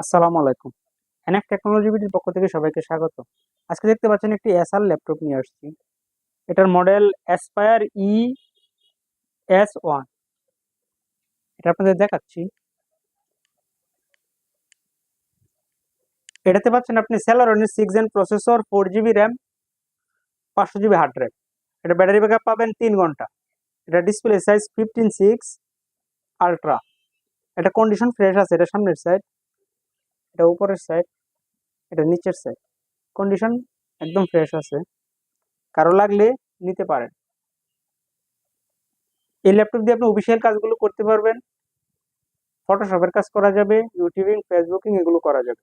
আসসালামু আলাইকুম। NF technology বিটির পক্ষ থেকে সবাইকে স্বাগত। আজকে দেখতে পাচ্ছেন একটি এসআর ল্যাপটপ নিয়ে আসছি। এটার model Aspire E S one এটা আপনাদের দেখাচ্ছি। এটাতে পাচ্ছেন আপনি সেলারনের six gen processor four GB RAM পাঁচশো জিবি হার্ড ড্রাইভ এটা ব্যাটারি ব্যাকআপ পাবেন তিন ঘণ্টা। এটা display size fifteen six ultra এটা কন্ডিশন ফ্রেশ আছে, এটা সামনের সাইড এটা উপরের সাইড এটা নিচের সাইড কন্ডিশন একদম ফ্রেশ আছে। কারও লাগলে নিতে পারেন। এই ল্যাপটপ দিয়ে আপনি অফিসিয়াল কাজগুলো করতে পারবেন। ফটোশপের কাজ করা যাবে ইউটিউবিং ফেসবুকিং এগুলো করা যাবে।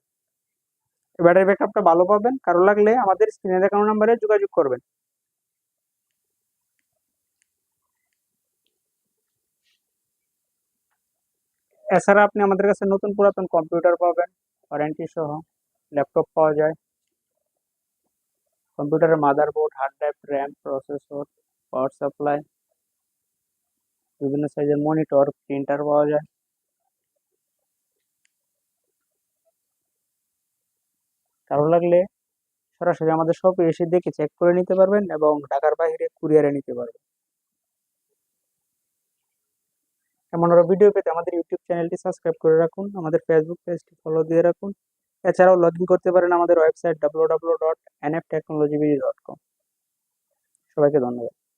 ব্যাটারি ব্যাকআপটা ভালো পাবেন। কারও লাগলে আমাদের স্ক্রিনে দেখানো নাম্বারে যোগাযোগ করবেন। এছাড়া আপনি আমাদের কাছে নতুন পুরাতন কম্পিউটার পাবেন। ওয়ারেন্টি সহ ল্যাপটপ পাওয়া যায়। কম্পিউটারের motherboard hard drive RAM processor power supply বিভিন্ন সাইজের মনিটর প্রিন্টার পাওয়া যায়। কারও লাগলে সরাসরি আমাদের শপে এসে দেখে চেক করে নিতে পারবেন এবং ঢাকার বাইরে কুরিয়ারে নিতে পারবেন। এমন আরও ভিডিও পেতে আমাদের ইউটিউব চ্যানেলটি সাবস্ক্রাইব করে রাখুন, আমাদের ফেসবুক পেজটি ফলো দিয়ে রাখুন। এছাড়াও লগ ইন করতে পারেন আমাদের website W W dot N F technology dot com সবাইকে ধন্যবাদ।